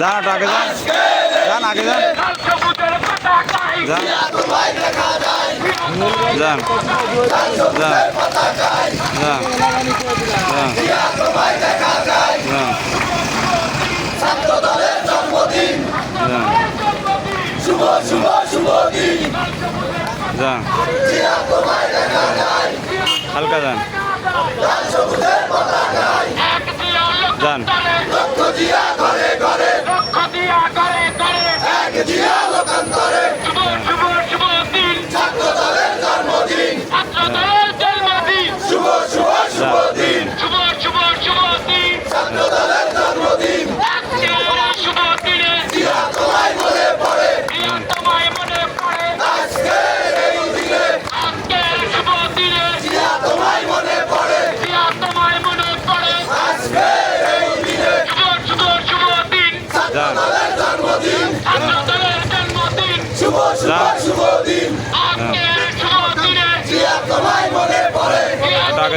যান আগে যান। যান। আগে যান। যান। যান। যান। শুভ শুভ শুভ দিন যান হালকা যান যান লক্ষ দিয়া করে করে লক্ষ দিয়া করে করে এক দিয়া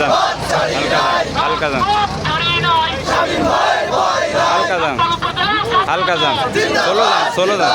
যান। হালকা যান। হালকা যান। হালকা দাম ষোলো দাম ষোলো যান।